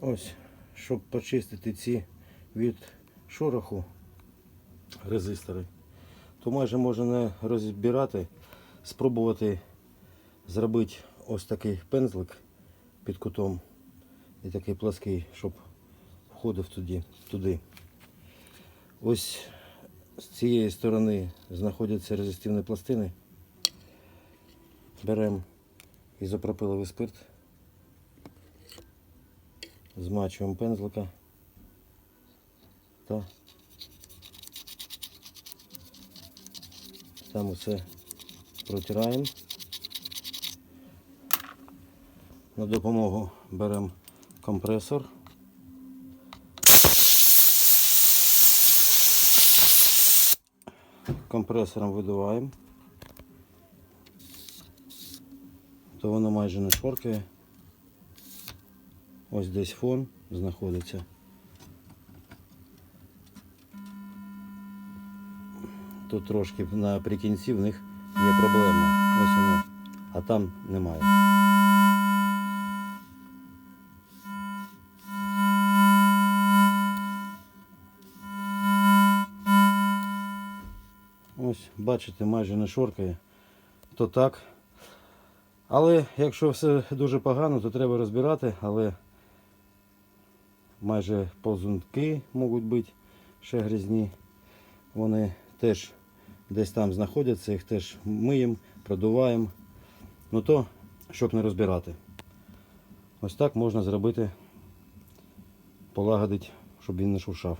Ось, щоб почистити ці від шороху резистори, то майже можна не розбирати, спробувати зробити ось такий пензлик під кутом і такий плаский, щоб входив туди. туди. Ось з цієї сторони знаходяться резистивні пластини. Беремо ізопропиловий спирт, змачуємо пензлика та там усе протираємо. На допомогу беремо компресор. Компресором видуваємо. То воно майже не шоркає. Ось десь фон знаходиться. Тут трошки наприкінці в них є проблема. Ось воно. А там немає. Ось, бачите, майже не шоркає. То так. Але якщо все дуже погано, то треба розбирати, але майже ползунки можуть бути ще грізні. Вони теж десь там знаходяться, їх теж миємо, продуваємо. Ну то, щоб не розбирати. Ось так можна зробити, полагодити, щоб він не шуршав.